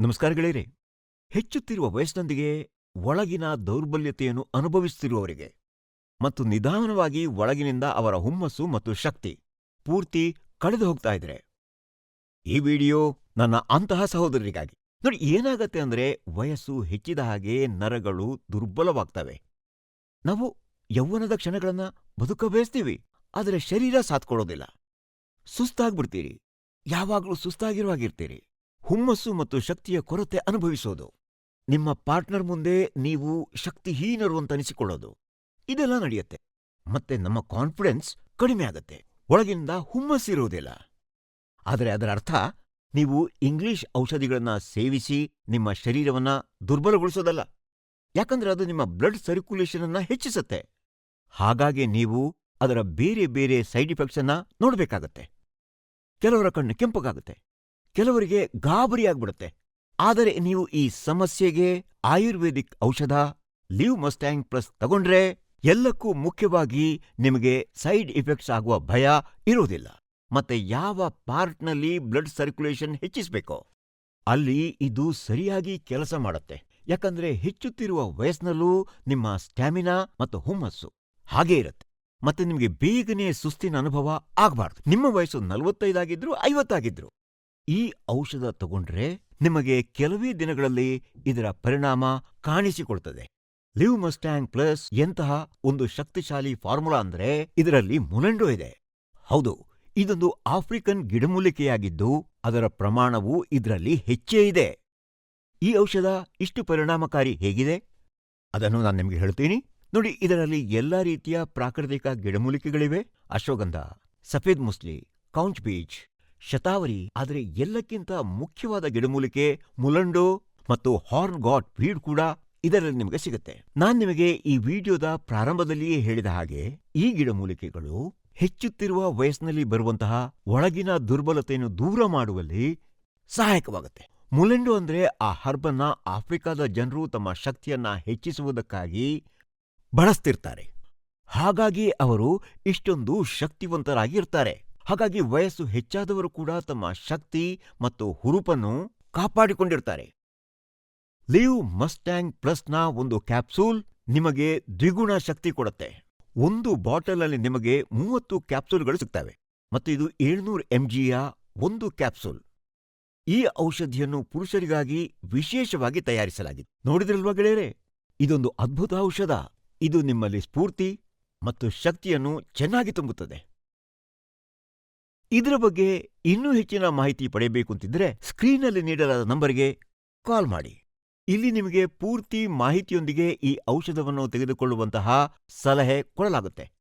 ನಮಸ್ಕಾರ ಗೆಳೆಯರೆ. ಹೆಚ್ಚುತ್ತಿರುವ ವಯಸ್ಸಿನೊಂದಿಗೆ ಒಳಗಿನ ದೌರ್ಬಲ್ಯತೆಯನ್ನು ಅನುಭವಿಸುತ್ತಿರುವವರಿಗೆ ಮತ್ತು ನಿಧಾನವಾಗಿ ಒಳಗಿನಿಂದ ಅವರ ಹುಮ್ಮಸ್ಸು ಮತ್ತು ಶಕ್ತಿ ಪೂರ್ತಿ ಕಳೆದು ಹೋಗ್ತಾ ಇದ್ರೆ. ಈ ವಿಡಿಯೋ ನನ್ನ ಅಂತಹ ಸಹೋದರರಿಗಾಗಿ. ನೋಡಿ, ಏನಾಗತ್ತೆ ಅಂದ್ರೆ ವಯಸ್ಸು ಹೆಚ್ಚಿದ ಹಾಗೆ ನರಗಳು ದುರ್ಬಲವಾಗ್ತವೆ. ನಾವು ಯೌವನದ ಕ್ಷಣಗಳನ್ನು ಬದುಕ ಬಯಸ್ತೀವಿ ಆದರೆ ಶರೀರ ಸಾತ್ಕೊಳ್ಳೋದಿಲ್ಲ ಸುಸ್ತಾಗ್ಬಿಡ್ತೀರಿ. ಯಾವಾಗಲೂ ಸುಸ್ತಾಗಿರುವಾಗಿರ್ತೀರಿ. ಹುಮ್ಮಸ್ಸು ಮತ್ತು ಶಕ್ತಿಯ ಕೊರತೆ ಅನುಭವಿಸೋದು. ನಿಮ್ಮ ಪಾರ್ಟ್ನರ್ ಮುಂದೆ ನೀವು ಶಕ್ತಿಹೀನರು ಅಂತ ಅನಿಸಿಕೊಳ್ಳೋದು ಇದೆಲ್ಲ ನಡೆಯುತ್ತೆ. ಮತ್ತೆ ನಮ್ಮ ಕಾನ್ಫಿಡೆನ್ಸ್ ಕಡಿಮೆ ಆಗತ್ತೆ. ಒಳಗಿಂದ ಹುಮ್ಮಸ್ಸಿರುವುದಿಲ್ಲ ಆದರೆ ಅದರ ಅರ್ಥ ನೀವು ಇಂಗ್ಲಿಷ್ ಔಷಧಿಗಳನ್ನ ಸೇವಿಸಿ ನಿಮ್ಮ ಶರೀರವನ್ನ ದುರ್ಬಲಗೊಳಿಸೋದಲ್ಲ. ಯಾಕಂದ್ರೆ ಅದು ನಿಮ್ಮ ಬ್ಲಡ್ ಸರ್ಕ್ಯುಲೇಷನ್ ಅನ್ನ ಹೆಚ್ಚಿಸುತ್ತೆ. ಹಾಗಾಗಿ ನೀವು ಅದರ ಬೇರೆ ಬೇರೆ ಸೈಡ್ ಇಫೆಕ್ಟ್ಸ್ ಅನ್ನ ನೋಡಬೇಕಾಗತ್ತೆ. ಕೆಲವರ ಕಣ್ಣು ಕೆಂಪಗಾಗುತ್ತೆ. ಕೆಲವರಿಗೆ ಗಾಬರಿಯಾಗ್ಬಿಡುತ್ತೆ. ಆದರೆ ನೀವು ಈ ಸಮಸ್ಯೆಗೆ ಆಯುರ್ವೇದಿಕ್ ಔಷಧ, ಲಿವ್ ಮಸ್ಟ್ಯಾಂಗ್ ಪ್ಲಸ್ ತಗೊಂಡ್ರೆ ಎಲ್ಲಕ್ಕೂ ಮುಖ್ಯವಾಗಿ ನಿಮಗೆ ಸೈಡ್ ಇಫೆಕ್ಟ್ಸ್ ಆಗುವ ಭಯ ಇರುವುದಿಲ್ಲ ಮತ್ತೆ ಯಾವ ಪಾರ್ಟ್ನಲ್ಲಿ ಬ್ಲಡ್ ಸರ್ಕ್ಯುಲೇಷನ್ ಹೆಚ್ಚಿಸಬೇಕೋ, ಅಲ್ಲಿ ಇದು ಸರಿಯಾಗಿ ಕೆಲಸ ಮಾಡುತ್ತೆ. ಯಾಕಂದ್ರೆ ಹೆಚ್ಚುತ್ತಿರುವ ವಯಸ್ಸಿನಲ್ಲೂ ನಿಮ್ಮ ಸ್ಟ್ಯಾಮಿನಾ ಮತ್ತು ಹುಮ್ಮಸ್ಸು ಹಾಗೇ ಇರುತ್ತೆ. ಮತ್ತೆ ನಿಮಗೆ ಬೇಗನೆ ಸುಸ್ತಿನ ಅನುಭವ ಆಗಬಾರ್ದು. ನಿಮ್ಮ ವಯಸ್ಸು ನಲವತ್ತೈದಾಗಿದ್ರು ಐವತ್ತಾಗಿದ್ರು. ಈ ಔಷಧ ತಗೊಂಡ್ರೆ ನಿಮಗೆ ಕೆಲವೇ ದಿನಗಳಲ್ಲಿ ಇದರ ಪರಿಣಾಮ ಕಾಣಿಸಿಕೊಳ್ತದೆ. ಲಿವ್ ಮಸ್ಟ್ಯಾಂಗ್ ಪ್ಲಸ್ ಎಂತಹ ಒಂದು ಶಕ್ತಿಶಾಲಿ ಫಾರ್ಮುಲಾ ಅಂದ್ರೆ ಇದರಲ್ಲಿ ಮುಲೆಂಡೋ ಇದೆ. ಹೌದು, ಇದೊಂದು ಆಫ್ರಿಕನ್ ಗಿಡಮೂಲಿಕೆಯಾಗಿದ್ದು ಅದರ ಪ್ರಮಾಣವು ಇದರಲ್ಲಿ ಹೆಚ್ಚೇ ಇದೆ. ಈ ಔಷಧ ಇಷ್ಟು ಪರಿಣಾಮಕಾರಿ ಹೇಗಿದೆ? ಅದನ್ನು ನಾನು ನಿಮಗೆ ಹೇಳ್ತೀನಿ. ನೋಡಿ, ಇದರಲ್ಲಿ ಎಲ್ಲಾ ರೀತಿಯ ಪ್ರಾಕೃತಿಕ ಗಿಡಮೂಲಿಕೆಗಳಿವೆ. ಅಶ್ವಗಂಧ, ಸಫೇದ್ ಮುಸ್ಲಿ, ಕೌಂಚ್ ಬೀಚ್ ಶತಾವರಿ, ಆದರೆ ಎಲ್ಲಕ್ಕಿಂತ ಮುಖ್ಯವಾದ ಗಿಡಮೂಲಿಕೆ ಮುಲಂಡೋ ಮತ್ತು ಹಾರ್ನ್ ಗಾಟ್ ವೀಡ್ ಕೂಡ ಇದರಲ್ಲಿ ನಿಮಗೆ ಸಿಗುತ್ತೆ. ನಾನ್ ನಿಮಗೆ ಈ ವಿಡಿಯೋದ ಪ್ರಾರಂಭದಲ್ಲಿಯೇ ಹೇಳಿದ ಹಾಗೆ, ಈ ಗಿಡಮೂಲಿಕೆಗಳು ಹೆಚ್ಚುತ್ತಿರುವ ವಯಸ್ಸಿನಲ್ಲಿ ಬರುವಂತಹ ಒಳಗಿನ ದುರ್ಬಲತೆಯನ್ನು ದೂರ ಮಾಡುವಲ್ಲಿ ಸಹಾಯಕವಾಗುತ್ತೆ. ಮುಲೆಂಡೋ ಅಂದ್ರೆ ಆ ಹರ್ಬನ್ನ ಆಫ್ರಿಕಾದ ಜನರು ತಮ್ಮ ಶಕ್ತಿಯನ್ನ ಹೆಚ್ಚಿಸುವುದಕ್ಕಾಗಿ ಬಳಸ್ತಿರ್ತಾರೆ. ಹಾಗಾಗಿ ಅವರು ಇಷ್ಟೊಂದು ಶಕ್ತಿವಂತರಾಗಿ ಇರ್ತಾರೆ ಹಾಗಾಗಿ ವಯಸ್ಸು ಹೆಚ್ಚಾದವರು ಕೂಡ ತಮ್ಮ ಶಕ್ತಿ ಮತ್ತು ಹುರುಪನ್ನು ಕಾಪಾಡಿಕೊಂಡಿರ್ತಾರೆ. ಲೀವ್ ಮಸ್ಟ್ಯಾಂಗ್ ಪ್ಲಸ್ನ ಒಂದು ಕ್ಯಾಪ್ಸೂಲ್ ನಿಮಗೆ ದ್ವಿಗುಣ ಶಕ್ತಿ ಕೊಡುತ್ತೆ. ಒಂದು ಬಾಟಲಲ್ಲಿ ನಿಮಗೆ ಮೂವತ್ತು ಕ್ಯಾಪ್ಸೂಲ್ಗಳು ಸಿಗ್ತವೆ ಮತ್ತು ಇದು ಏಳ್ನೂರು ಎಂಜಿಯ ಒಂದು ಕ್ಯಾಪ್ಸೂಲ್. ಈ ಔಷಧಿಯನ್ನು ಪುರುಷರಿಗಾಗಿ ವಿಶೇಷವಾಗಿ ತಯಾರಿಸಲಾಗಿದೆ ನೋಡಿದ್ರಲ್ವಾ ಗೆಳೆಯರೆ? ಇದೊಂದು ಅದ್ಭುತ ಔಷಧ. ಇದು ನಿಮ್ಮಲ್ಲಿ ಸ್ಫೂರ್ತಿ ಮತ್ತು ಶಕ್ತಿಯನ್ನು ಚೆನ್ನಾಗಿ ತುಂಬುತ್ತದೆ. ಇದರ ಬಗ್ಗೆ ಇನ್ನೂ ಹೆಚ್ಚಿನ ಮಾಹಿತಿ ಪಡೆಯಬೇಕು ಅಂತಿದ್ರೆ ಸ್ಕ್ರೀನ್ನಲ್ಲಿ ನೀಡಲಾದ ನಂಬರ್ಗೆ ಕಾಲ್ ಮಾಡಿ. ಇಲ್ಲಿ ನಿಮಗೆ ಪೂರ್ತಿ ಮಾಹಿತಿಯೊಂದಿಗೆ ಈ ಔಷಧವನ್ನು ತೆಗೆದುಕೊಳ್ಳುವಂತಹ ಸಲಹೆ ಕೊಡಲಾಗುತ್ತೆ.